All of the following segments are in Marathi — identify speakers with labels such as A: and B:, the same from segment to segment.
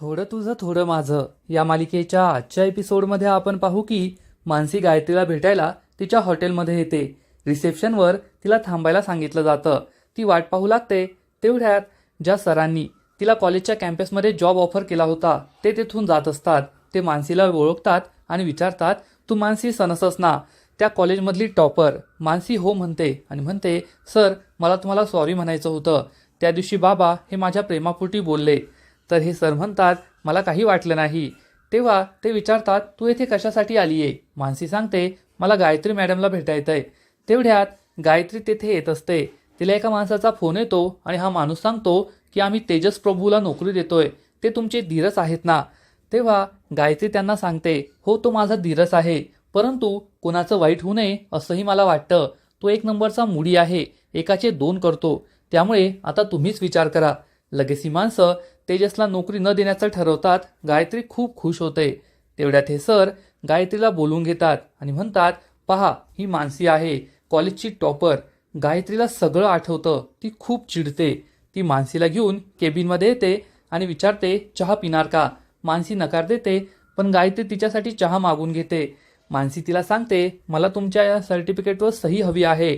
A: थोडं तुझं थोडं माझं. या मालिकेच्या आजच्या एपिसोडमध्ये आपण पाहू की मानसी गायत्रीला भेटायला तिच्या हॉटेलमध्ये येते. रिसेप्शनवर तिला थांबायला सांगितलं जातं. ती वाट पाहू लागते. तेवढ्यात ज्या सरांनी तिला कॉलेजच्या कॅम्पसमध्ये जॉब ऑफर केला होता ते तिथून जात असतात. ते मानसीला ओळखतात आणि विचारतात तू मानसी सनसस ना? त्या कॉलेजमधली टॉपर. मानसी हो म्हणते आणि म्हणते सर मला तुम्हाला सॉरी म्हणायचं होतं. त्या दिवशी बाबा हे माझ्या प्रेमापोटी बोलले. तर हे सर म्हणतात मला काही वाटलं नाही. तेव्हा ते विचारतात तू येथे कशासाठी आली आहे मानसी सांगते मला गायत्री मॅडमला भेटायचं आहे तेवढ्यात गायत्री तेथे येत असते. तिला एका माणसाचा फोन येतो आणि हा माणूस सांगतो की आम्ही तेजस प्रभूला नोकरी देतोय. ते तुमचे धीरच आहेत ना? तेव्हा गायत्री त्यांना सांगते हो तो माझा धीरच आहे. परंतु कोणाचं वाईट होऊ नये असंही मला वाटतं. तो एक नंबरचा मुडी आहे. एकाचे दोन करतो. त्यामुळे आता तुम्हीच विचार करा. लगेच ही माणसं तेजसला नोकरी न देण्याचं ठरवतात गायत्री खूप खुश होते. तेवढ्यात हे सर गायत्रीला बोलून घेतात आणि म्हणतात पहा ही मानसी आहे कॉलेजची टॉपर. गायत्रीला सगळं आठवतं ती खूप चिडते. ती मानसीला घेऊन केबिनमध्ये येते आणि विचारते चहा पिणार का? मानसी नकार देते पण गायत्री तिच्यासाठी चहा मागून घेते. मानसी तिला सांगते मला तुमच्या या सर्टिफिकेटवर सही हवी आहे.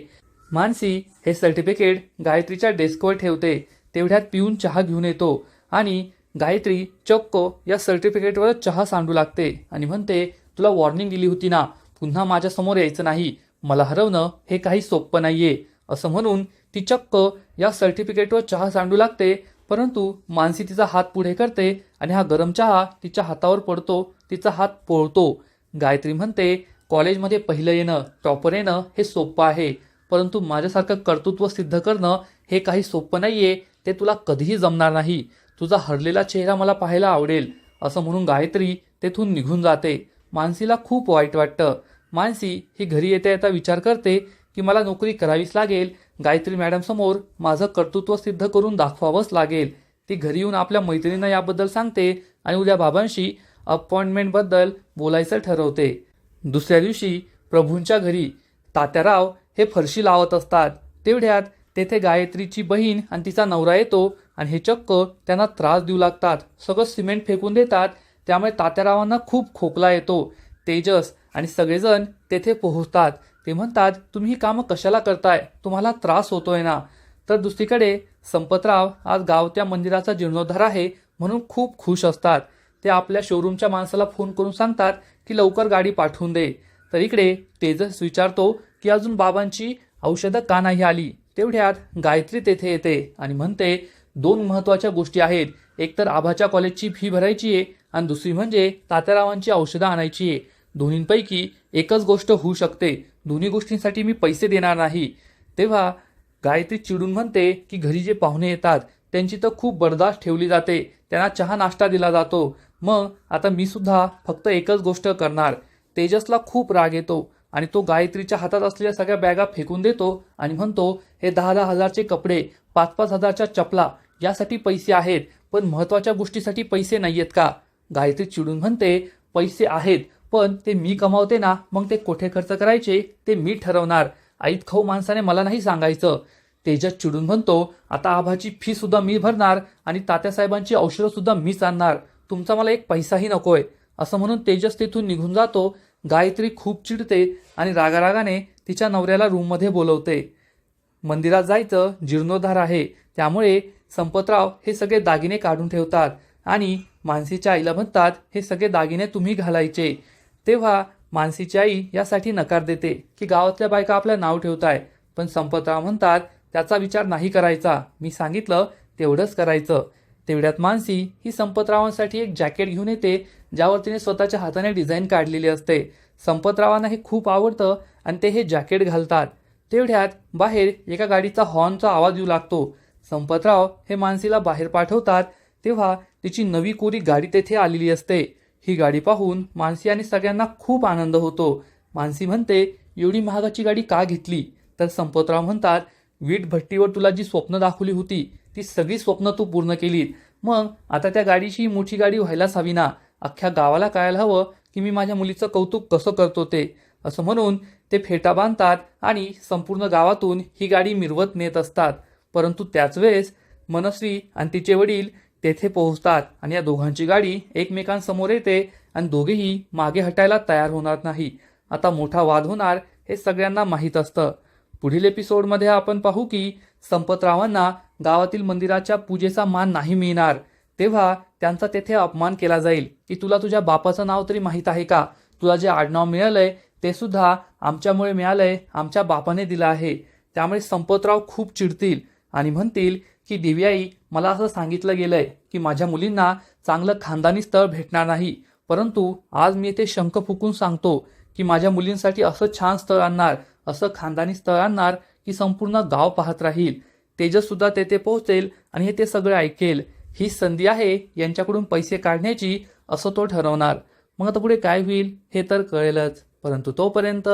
A: मानसी हे सर्टिफिकेट गायत्रीच्या डेस्कवर ठेवते. तेवढ्यात पिऊन चहा घेऊन येतो. आणि गायत्री चक्क या सर्टिफिकेटवर चहा सांडू लागते आणि म्हणते तुला वॉर्निंग दिली होती ना पुन्हा माझ्यासमोर यायचं नाही. मला हरवणं हे काही सोपं नाही आहे असं म्हणून ती चक्क या सर्टिफिकेटवर चहा सांडू लागते परंतु मानसी तिचा हात पुढे करते आणि हा गरम चहा तिच्या हातावर पडतो तिचा हात पोळतो. गायत्री म्हणते कॉलेजमध्ये पहिलं येणं टॉपर येणं हे सोपं आहे परंतु माझ्यासारखं कर्तृत्व सिद्ध करणं हे काही सोपं नाही आहे ते तुला कधीही जमणार नाही. तुझा हरलेला चेहरा मला पाहायला आवडेल असं म्हणून गायत्री तेथून निघून जाते. मानसीला खूप वाईट वाटतं. मानसी ही घरी येता येता विचार करते की मला नोकरी करावीच लागेल. गायत्री मॅडमसमोर माझं कर्तृत्व सिद्ध करून दाखवावंच लागेल. ती घरी येऊन आपल्या मैत्रिणींना याबद्दल सांगते आणि उद्या बाबांशी अपॉइंटमेंटबद्दल बोलायचं ठरवते. दुसऱ्या दिवशी प्रभूंच्या घरी तात्याराव हे फरशी लावत असतात. तेवढ्यात तेथे गायत्रीची बहीण आणि तिचा नवरा येतो. आणि हे चक्क त्यांना त्रास देऊ लागतात. सगळं सिमेंट फेकून देतात. त्यामुळे तात्यारावांना खूप खोकला येतो. तेजस आणि सगळेजण तेथे पोहोचतात. ते म्हणतात तुम्ही ही कामं कशाला करताय? तुम्हाला त्रास होतोय ना? तर दुसरीकडे संपतराव आज गावत्या मंदिराचा जीर्णोद्धार आहे म्हणून खूप खुश असतात. ते आपल्या शोरूमच्या माणसाला फोन करून सांगतात की लवकर गाडी पाठवून दे. तर इकडे तेजस विचारतो की अजून बाबांची औषधं का नाही आली? तेवढ्यात गायत्री तेथे येते आणि म्हणते दोन महत्त्वाच्या गोष्टी आहेत. एक तर आभाच्या कॉलेजची फी भरायची आहे आणि दुसरी म्हणजे तात्यारावांची औषधं आणायची आहे. दोन्हींपैकी एकच गोष्ट होऊ शकते. दोन्ही गोष्टींसाठी मी पैसे देणार नाही. तेव्हा गायत्री चिडून म्हणते की घरी जे पाहुणे येतात त्यांची तर खूप बर्दाश्त ठेवली जाते. त्यांना चहा नाश्ता दिला जातो. मग आता मी सुद्धा फक्त एकच गोष्ट करणार. तेजसला खूप राग येतो आणि तो गायत्रीच्या हातात असलेल्या सगळ्या बॅगा फेकून देतो आणि म्हणतो हे दहा दहा हजारचे कपडे पाच पाच हजारच्या चपला यासाठी पैसे आहेत पण महत्त्वाच्या गोष्टीसाठी पैसे नाही आहेत का? गायत्री चिडून म्हणते पैसे आहेत पण ते मी कमावते ना मग ते कोठे खर्च करायचे? ते मी ठरवणार. आईत खाऊ माणसाने मला नाही सांगायचं. तेजस चिडून म्हणतो आता आभाची फी सुद्धा मी भरणार आणि तात्यासाहेबांची औषधं सुद्धा मीच आणणार. तुमचा मला एक पैसाही नकोय. असं म्हणून तेजस तिथून निघून जातो. गायत्री खूप चिडते आणि रागारागाने तिच्या नवऱ्याला रूममध्ये बोलवते. मंदिरात जायचं जीर्णोद्धार आहे. त्यामुळे संपतराव हे सगळे दागिने काढून ठेवतात आणि मानसीच्या आईला म्हणतात हे सगळे दागिने तुम्ही घालायचे. तेव्हा मानसीची आई यासाठी नकार देते की गावातल्या बायका आपलं नाव ठेवताय. पण संपतराव म्हणतात त्याचा विचार नाही करायचा. मी सांगितलं तेवढंच करायचं. तेवढ्यात मानसी ही संपतरावांसाठी एक जॅकेट घेऊन येते ज्यावर तिने स्वतःच्या हाताने डिझाईन काढलेली असते. संपतरावांना हे खूप आवडतं आणि ते हे जॅकेट घालतात. तेवढ्यात बाहेर एका गाडीचा हॉर्नचा आवाज येऊ लागतो. संपतराव हे मानसीला बाहेर पाठवतात तेव्हा तिची नवी कोरी गाडी तेथे आलेली असते. ही गाडी पाहून मानसी आणि सगळ्यांना खूप आनंद होतो. मानसी म्हणते एवढी महागाची गाडी का घेतली? तर संपतराव म्हणतात वीट भट्टीवर तुला जी स्वप्न दाखवली होती ती सगळी स्वप्न तू पूर्ण केलीत. मग आता त्या गाडीची मोठी गाडी व्हायलाच हवी ना अख्ख्या गावाला कळायला हवं की मी माझ्या मुलीचं कौतुक कसं करतो ते असं म्हणून ते फेटा बांधतात आणि संपूर्ण गावातून ही गाडी मिरवत नेत असतात. परंतु त्याच वेळेस मनस्वी आणि तिचे वडील तेथे पोहोचतात आणि या दोघांची गाडी एकमेकांसमोर येते आणि दोघेही मागे हटायला तयार होणार नाही. आता मोठा वाद होणार हे सगळ्यांना माहीत असतं. पुढील एपिसोडमध्ये आपण पाहू की संपतरावांना गावातील मंदिराच्या पूजेचा मान नाही मिळणार. तेव्हा त्यांचा तेथे अपमान केला जाईल. की तुला तुझ्या बापाचं नाव तरी माहीत आहे का? तुला जे आडनाव मिळालंय ते सुद्धा आमच्यामुळे मिळालंय आमच्या बापाने दिलं आहे. त्यामुळे संपतराव खूप चिडतील. आणि म्हणतील की दिव्याई मला असं सांगितलं गेलंय की माझ्या मुलींना चांगलं खानदानी स्थळ भेटणार नाही. परंतु आज मी ते शंख फुकून सांगतो की माझ्या मुलींसाठी असं छान स्थळ आणणार असं खानदानी स्थळ आणणार की संपूर्ण गाव पाहत राहील. तेजससुद्धा तेथे पोहोचेल आणि हे ते सगळं ऐकेल. ही संधी आहे यांच्याकडून पैसे काढण्याची असं तो ठरवणार. मग आता पुढे काय होईल हे तर कळेलच. परंतु तोपर्यंत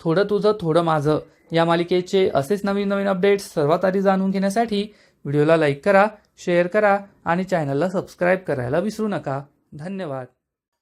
A: थोडं तुझं थोडं माझं. या मालिकेचे असेच नवीन नवीन अपडेट्स सर्वात आधी जाणून घेण्यासाठी व्हिडिओला लाईक करा शेअर करा आणि चॅनलला सबस्क्राईब करायला विसरू नका. धन्यवाद.